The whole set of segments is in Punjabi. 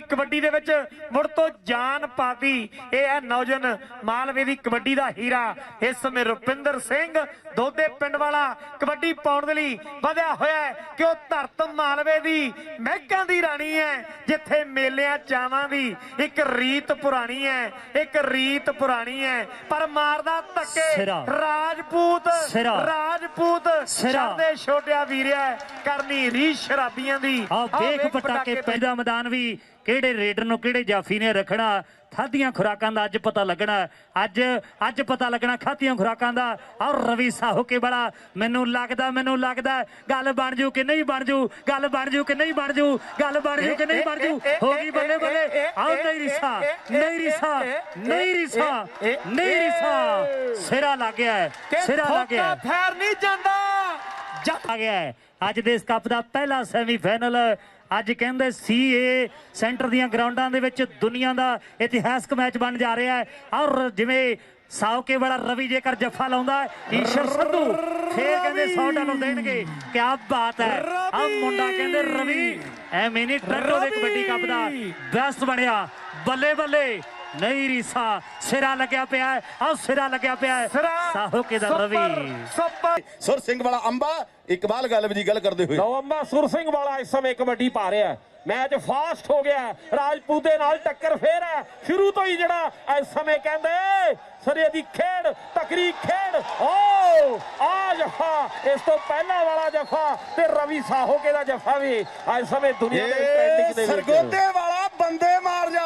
ਕਬੱਡੀ ਦੇ ਵਿੱਚ ਮੁੜ ਤੋਂ ਜਾਨ ਪਾਤੀ ਇਹ ਹੈ ਨੌਜਵਾਨ ਮਾਲਵੇ ਦੀ ਕਬੱਡੀ ਦਾ ਹੀਰਾ ਇਸ ਸਮੇਂ ਰੁਪਿੰਦਰ ਸਿੰਘ ਦੋਦੇ ਪਿੰਡ ਵਾਲਾ ਕਬੱਡੀ ਪਾਉਣ ਦੇ ਲਈ ਵਧਿਆ ਹੋਇਆ ਹੈ ਕਿ ਉਹ ਧਰਤ ਮਾਲਵੇ ਦੀ ਮਹਿਕਾਂ ਦੀ ਰਾਣੀ ਹੈ ਜਿੱਥੇ ਮੇਲਿਆਂ ਚਾਵਾਂ ਦੀ ਇੱਕ ਰੀਤ ਪੁਰਾਣੀ ਹੈ ਇੱਕ ਰੀਤ ਪੁਰਾਣੀ ਹੈ ਪਰ ਮਾਰਦਾ ਧੱਕੇ। ਰਾਜਪੂਤ ਸਿਰਾ। ਰਾਜਪੂਤ ਸਿਰਾ। ਛੱਡਦੇ ਛੋਟਿਆ ਵੀਰਿਆ ਕਰਨੀ ਰੀ ਸ਼ਰਾਬੀਆਂ ਦੀ। ਆਓ ਵੇਖ ਪਟਾਕੇ ਪੈਦਾ ਮੈਦਾਨ ਵੀ ਕਿਹੜੇ ਰੇਡਰ ਨੂੰ ਕਿਹੜੇ ਜਾਫੀ ਨੇ ਰੱਖਣਾ ਖਾਧੀਆਂ ਖੁਰਾਕਾਂ ਦਾ ਅੱਜ ਪਤਾ ਲੱਗਣਾ। ਅੱਜ ਅੱਜ ਪਤਾ ਲੱਗਣਾ ਖਾਧੀਆਂ ਖੁਰਾਕਾਂ ਦਾ। ਔਰ ਰਵੀ ਸਾਹੂ ਕੇ ਬੜਾ ਮੈਨੂੰ ਲੱਗਦਾ ਮੈਨੂੰ ਲੱਗਦਾ ਗੱਲ ਬਣ ਜੂ ਕਿ ਨਹੀਂ ਬਣ ਜੂ ਗੱਲ ਬਣ ਜੂ ਕਿ ਨਹੀਂ ਬਣ ਜੂ ਗੱਲ ਬਣ ਜੂ ਕਿ ਨਹੀਂ ਬਣ ਜੂ। ਹੋ ਗਈ ਬੱਲੇ ਬੱਲੇ ਆਓ ਨਹੀਂ ਰਿਸਾ ਨਹੀਂ ਰਿਸਾ ਨਹੀਂ ਰਿਸਾ ਨਹੀਂ ਸਿਰਾ ਲੱਗ ਗਿਆ ਹੈ, ਸਿਰਾ ਲੱਗ ਗਿਆ ਹੈ। ਫੈਰ ਨਹੀਂ ਜਾਂਦਾ। ਆ ਗਿਆ ਹੈ। ਅੱਜ ਦੇ ਇਸ ਕੱਪ ਦਾ ਪਹਿਲਾ ਸੈਮੀਫਾਈਨਲ ਅੱਜ ਕਹਿੰਦੇ ਸੀਏ ਸੈਂਟਰ ਦੀਆਂ ਗਰਾਊਂਡਾਂ ਦੇ ਵਿੱਚ ਦੁਨੀਆ ਦਾ ਇਤਿਹਾਸਕ ਮੈਚ ਬਣ ਜਾ ਰਿਹਾ ਹੈ। ਔਰ ਜਿਵੇਂ ਸਾਉਕੇ ਵਾਲਾ ਰਵੀ ਜੇਕਰ ਜੱਫਾ ਲਾਉਂਦਾ ਹੈ, ਈਸ਼ਰ ਸੰਧੂ ਫੇਰ ਕਹਿੰਦੇ 100 ਡਾਲਰ ਦੇਣਗੇ। ਕੀ ਬਾਤ ਹੈ। ਆ ਮੁੰਡਾ ਕਹਿੰਦੇ ਰਵੀ ਐਵੇਂ ਨਹੀਂ ਟਰੱਟੋ ਦੇ ਕਬੱਡੀ ਕੱਪ ਦਾ ਬੈਸਟ ਬਣਿਆ। ਬੱਲੇ ਬੱਲੇ ਨਹੀਂ ਰੀਸਾ ਸਿਰਾ ਲੱਗਿਆ ਪਿਆ ਹੈ। ਆ ਸਿਰਾ ਲੱਗਿਆ ਪਿਆ ਹੈ। ਸਿਰਾ ਸਾਹੋਕੇ ਦਾ ਰਵੀ? ਸੁਪਰ। ਸੁਰ ਸਿੰਘ ਵਾਲਾ ਅੰਬਾ ਇਕਬਾਲ ਗਾਲਬ ਜੀ ਗੱਲ ਕਰਦੇ ਹੋਏ। ਨਵੰਬਰ ਸੁਰ ਸਿੰਘ ਵਾਲਾ ਇਸ ਸਮੇਂ ਕਬੱਡੀ ਪਾ ਰਿਹਾ ਹੈ। ਮੈਚ ਫਾਸਟ ਹੋ ਗਿਆ। ਰਾਜਪੂਤ ਦੇ ਨਾਲ ਟੱਕਰ ਫੇਰ ਹੈ। ਸ਼ੁਰੂ ਤੋਂ ਹੀ ਜਿਹੜਾ ਇਸ ਸਮੇਂ ਕਹਿੰਦੇ ਸਰੇ ਦੀ ਖੇਡ ਤਕਰੀ ਖੇਡ। ਓ ਆ ਜਫਾ ਇਸ ਤੋਂ ਪਹਿਲਾਂ ਵਾਲਾ ਜਫਾ ਤੇ ਰਵੀ ਸਾਹੋਕੇ ਦਾ ਜਫਾ ਵੀ ਇਸ ਸਮੇਂ ਦੁਨੀਆ ਦੇ ਟ੍ਰੈਂਡਿੰਗ ਦੇ ਵਿੱਚ। ਸਰਗੋਦੇ ਵਾਲਾ ਬੰਦੇ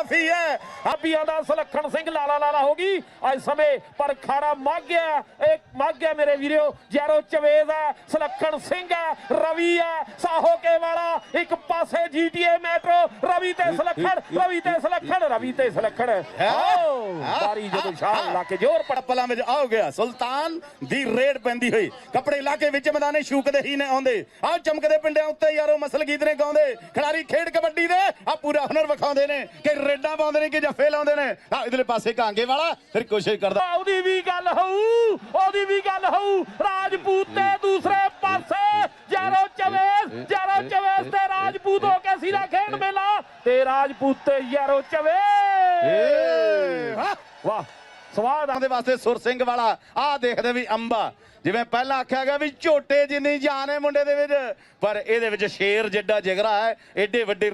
ਜਾਫੀ ਹੈ। ਆਪੀਆਂ ਦਾ ਸੁਲੱਖਣ ਸਿੰਘ ਲਾਲਾ ਲਾਲਾ ਹੋ ਗਈ। ਅੱਜ ਸਮੇਂ ਪਰ ਖਾੜਾ ਮੱਗ ਗਿਆ। ਇਹ ਮੱਗ ਗਿਆ ਮੇਰੇ ਵੀਰੋ। ਜੈਰੋ ਚਵੇਜ਼ ਹੈ ਸੁਲੱਖਣ ਸਿੰਘ ਹੈ ਰਵੀ ਹੈ ਸਾਹੋ ਕੇ ਵਾਲਾ ਇੱਕ ਪਾਸੇ ਜੀਟੀਏ ਮੈਟਰੋ ਰਵੀ ਤੇ ਸੁਲੱਖਣ ਰਵੀ ਤੇ ਸੁਲੱਖਣ ਰਵੀ ਤੇ ਸੁਲੱਖਣ। ਆਓ ਬਾਰੀ ਜਦੋਂ ਸ਼ਾਨ ਲਾ ਕੇ ਜ਼ੋਰ ਪੜ ਪਲਾਂ ਵਿੱਚ ਆਉ ਗਿਆ। ਸੁਲਤਾਨ ਦੀ ਰੇਡ ਪੈਂਦੀ ਹੋਈ। ਕੱਪੜੇ ਲਾ ਕੇ ਵਿੱਚ ਮੈਦਾਨੇ ਸ਼ੂਕਦੇ ਹੀ ਨੇ ਆਉਂਦੇ। ਆਹ ਚਮਕਦੇ ਪਿੰਡਿਆਂ ਉੱਤੇ ਯਾਰੋ ਮਸਲ ਗੀਤ ਨੇ ਗਾਉਂਦੇ। ਖਿਡਾਰੀ ਖੇਡ ਕਬੱਡੀ ਦੇ ਆ ਪੂਰਾ ਹੁਨਰ ਵਿਖਾਉਂਦੇ ਨੇ ਕਿ ਰੇਡਾਂ ਪਾਉਂਦੇ ਨੇ ਕਿ ਜੱਫੇ ਲਾਉਂਦੇ ਨੇ? ਆ ਇਧਰਲੇ ਪਾਸੇ ਕਾਂਗੇ ਵਾਲਾ ਫਿਰ ਕੋਸ਼ਿਸ਼ ਕਰਦਾ। ਉਹਦੀ ਵੀ ਗੱਲ ਹੋਊ ਉਹਦੀ ਵੀ ਗੱਲ ਹੋਊ। ਰਾਜਪੂਤ ਤੇ ਦੂਸਰੇ ਪਾਸੇ ਜੈਰੋ ਚਵੇਜ਼ ਜੈਰੋ ਚਵੇਜ਼ ਤੇ ਰਾਜਪੂਤ ਹੋ ਕੇ ਸਿਰਾ ਖੇਡ ਮੇਲਾ ਤੇ ਰਾਜਪੂਤ ਤੇ ਜੈਰੋ ਚਵੇਜ਼ ਏ ਵਾਹ। ਸਵਾਦ ਦੇ ਵਾਸਤੇ ਸੁਰ ਸਿੰਘ ਵਾਲਾ ਆਹ ਦੇਖਦੇ ਵੀ ਅੰਬਾ। ਜਿਵੇਂ ਪਹਿਲਾਂ ਆਖਿਆ ਗਿਆ ਵੀ ਝੋਟੇ ਜਿੰਨੀ ਜਾਨ ਹੈ ਮੁੰਡੇ ਦੇ ਵਿੱਚ ਪਰ ਇਹਦੇ ਵਿੱਚ ਸ਼ੇਰ ਜਿੱਡਾ ਜਿਗਰਾ ਹੈ ਏਡੇ ਵੱਡੇ